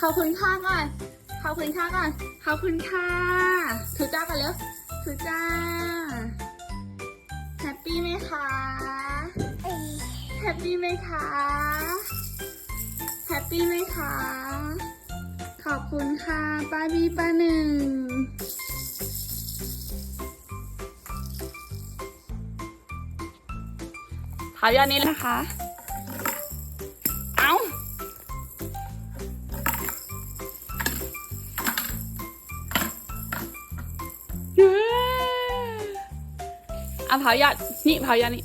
ขอบคุณค่าก่อน ขอบคุณค่าก่อน ขอบคุณค่ะถือจ้ากันเร็วถือจ้า แฮปปี้ไหมคะ แฮปปี้ไหมคะ แฮปปี้ไหมคะ ขอบคุณค่ะป้าบีป้าหนึ่งขายอดนี้นะคะ เอาเผายอดนี่เผายอดนี่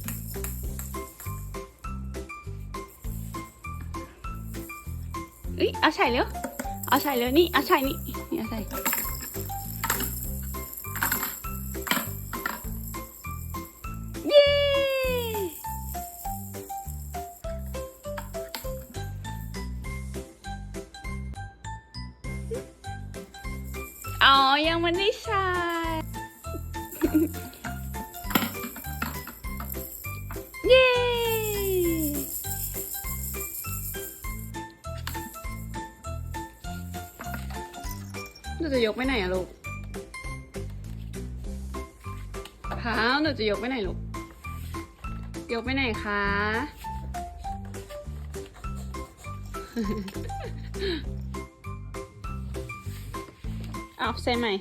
เอ้ยเอาใส่เร็วเอาใส่เร็วนี่เอาใส่นี่นี่เอาใส่เย้อ๋อยังไม่ได้ใช้ หนูจะยกไปไหนอะลูกพาหนูจะยกไปไหนลูก ยกไปไหนคะ เอาใส่ใหม่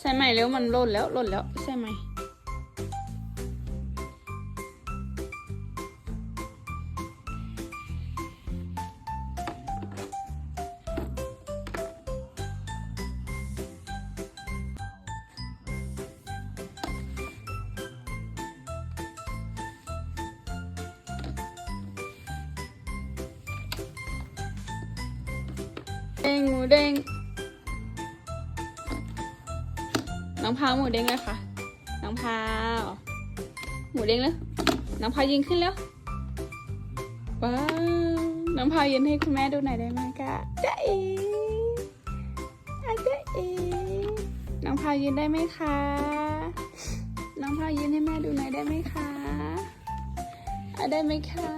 ใส่ใหม่เร็วมันหล่นแล้วหล่นแล้วใส่ใหม่เด้งหมูเด้ง น้องพาวหมูเด้งเลยค่ะ น้องพาวหมูเด้งเลยน้องพาวยิงขึ้นแล้วว้าวน้องพาวยืนให้คุณแม่ดูหน่อยได้ไหมคะจ๊ะเอ๋อาจ๊ะเอ๋น้องพาวยืนได้ไหมคะ น้องพาวยืนให้แม่ดูหน่อยได้ไหมคะได้ไหมคะ